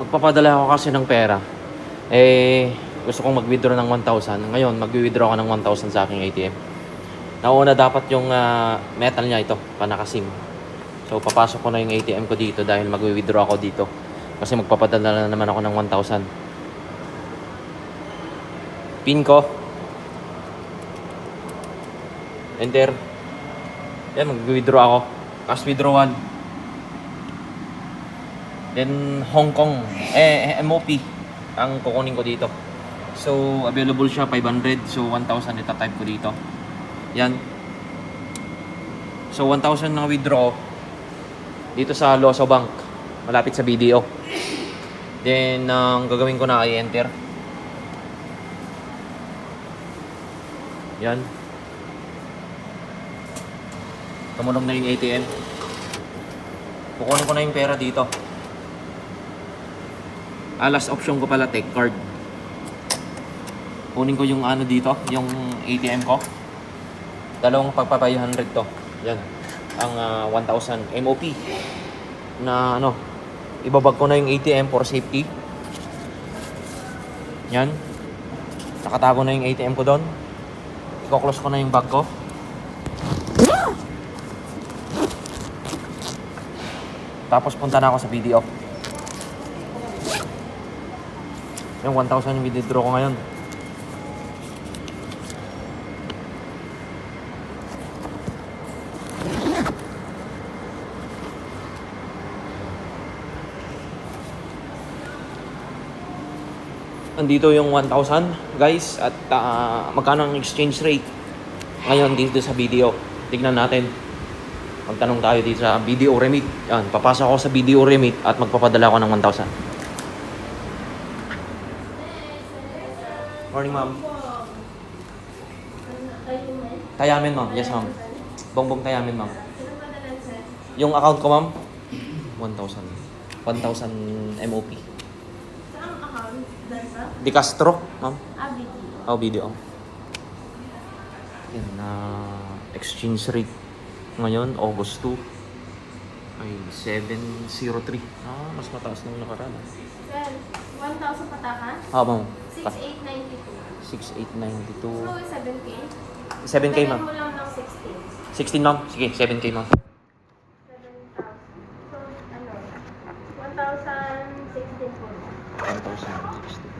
magpapadala ako kasi ng pera. Eh, gusto kong mag-withdraw ng 1,000. Ngayon, mag-withdraw ako ng 1,000 sa aking ATM. Nauna dapat yung ah, metal niya ito, panakasim. So, papasok ko na yung ATM ko dito dahil mag-withdraw ako dito. Kasi magpapadala na naman ako ng 1,000. Pin ko. Enter. Yan, mag-withdraw ako. Cash withdrawal. Then, Hong Kong. Eh, eh, MOP. Ang kukunin ko dito. So, available siya 500. So, 1,000 itatype ko dito. Yan. So, 1,000 na withdraw. Dito sa Loso Bank. Malapit sa BDO. Then, ang gagawin ko na ay enter. Yan. Tumulong na yung ATM. Kukunin ko na yung pera dito. Ah, last option ko pala, take card. Kunin ko yung ano dito, yung ATM ko. Dalawang pagpapa 100 to. Yan. Ang ah, 1,000 MOP. Na ano, ibabag ko na yung ATM for safety. Yan. Nakatago na yung ATM ko doon. Iko-close ko na yung bag ko. Tapos punta na ako sa BDO. Yung 1,000 yung withdraw ko ngayon. Andito yung 1,000 guys at ah, magkano ang exchange rate ngayon dito sa video. Tignan natin. Magtanong tayo dito sa BDO Remit. Yan, papasok ako sa BDO Remit at magpapadala ako ng 1,000. Morning, ma'am. Tayamin, ma'am. Yes, ma'am. Bongbong tayamin, ma'am. Yung account ko, ma'am? 1,000. 1,000 MOP. Saan account? Di Castro, ma'am. ABT. Oh, BDO. Yan na exchange rate ngayon, August 2 ay 703. Ah, mas mataas nung nakaraan. ah. Sir, 1,000 patakan? Ah, ma'am. 6,892. 6892. So, 7K? 7K, Dagdagan ma'am. mo lang ng 16. 16, ma'am. Sige, 7K, ma'am. 7,000. So, ano? 1,016 po. 1,060.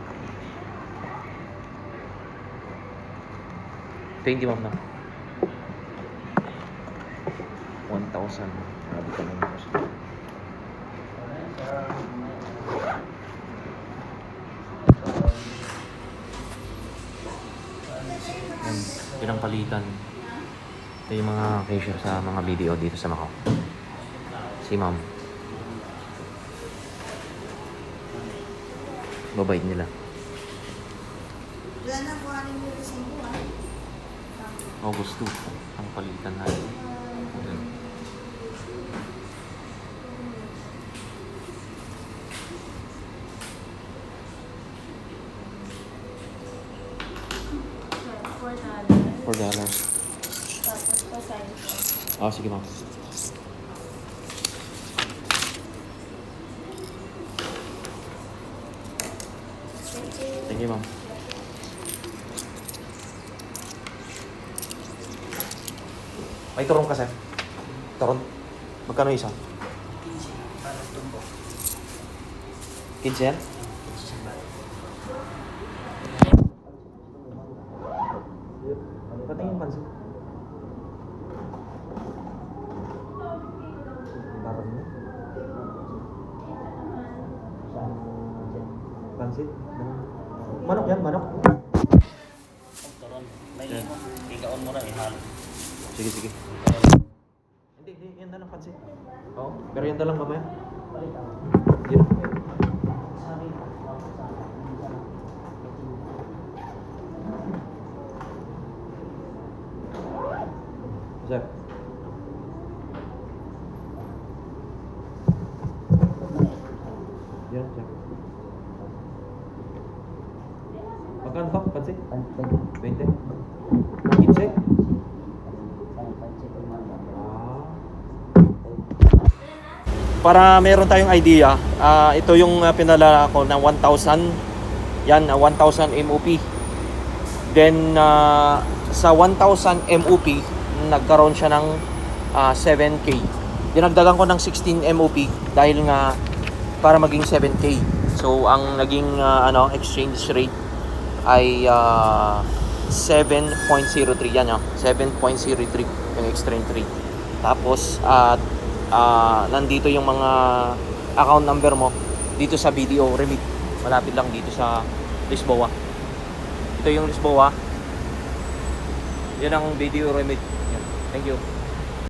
20, ma'am, na. 1,000. Grabe ka naman po siya. Pinangpalitan. Ito yung mga cashier sa mga video dito sa Macau. Si ma'am. Babait nila. Wala na anong yung isang buwan. August 2, ang palitan natin. Yan. Sir, $4. $4 dollars. Tapos, pasign ko. Ah, sige ma'am. Thank you. Ma'am. May turong ka sir. Turon. Magkano isa? 15 yan? Patingin pansin. Parang mo. Pansit? Manok yan, manok. Turon. May limon. Tigaon mo na ihalo. Sige, sige. Hindi, hindi. Yan na lang pansit. Oo. Pero yan na lang mamaya. Yan. Sir. Yan, sir. Magkano to? Pansit? 20? 15? Ah. para meron tayong idea, ah, ito yung ah, pinala ko na 1,000. Yan, ah, 1,000 MOP. Then, ah, sa 1,000 MOP, nagkaroon siya ng ah, 7K. Dinagdagan ko ng 16 MOP dahil nga para maging 7K. So, ang naging ah, ano, exchange rate ay ah, 7.03 yan ah. 7.03 yung exchange rate. Tapos at ah, nandito yung mga account number mo dito sa BDO Remit. Malapit lang dito sa Lisboa. Ito yung Lisboa. Yan ang BDO Remit. Yan. Thank you.